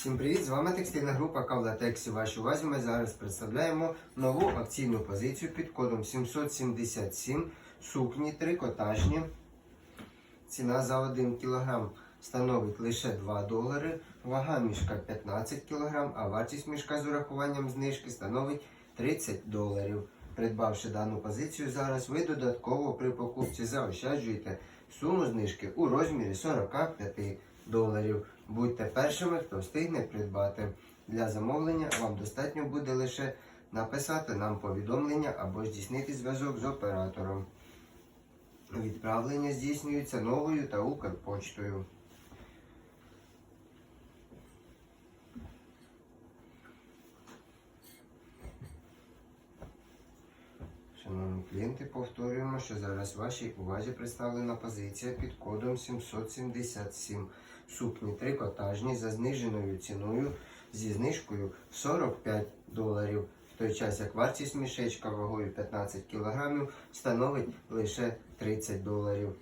Всім привіт! З вами текстильна група Кавлатекс. У вашій увазі ми зараз представляємо нову акційну позицію під кодом 777 сукні трикотажні. Ціна за 1 кг становить лише 2 долари, вага мішка 15 кг, а вартість мішка з урахуванням знижки становить 30 доларів. Придбавши дану позицію, зараз ви додатково при покупці заощаджуєте суму знижки у розмірі 45 доларів. Будьте першими, хто встигне придбати. Для замовлення вам достатньо буде лише написати нам повідомлення або здійснити зв'язок з оператором. Відправлення здійснюється новою та Укрпочтою. Клієнти, повторюємо, що зараз вашій увазі представлена позиція під кодом 777. Сукні трикотажні за зниженою ціною зі знижкою 45 доларів. В той час як вартість мішечка вагою 15 кг становить лише 30 доларів.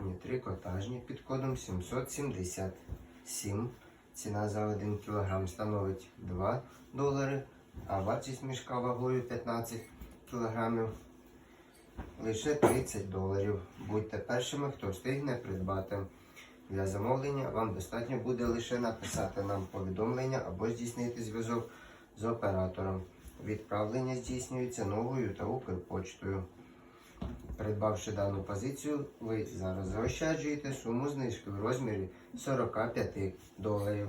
Сукні трикотажні під кодом 777. Ціна за 1 кг становить 2 долари, а вартість мішка вагою 15 кг лише 30 доларів. Будьте першими, хто встигне придбати. Для замовлення вам достатньо буде лише написати нам повідомлення або здійснити зв'язок з оператором. Відправлення здійснюється новою та Укрпочтою. Придбавши дану позицію, ви зараз заощаджуєте суму знижки в розмірі 45 доларів.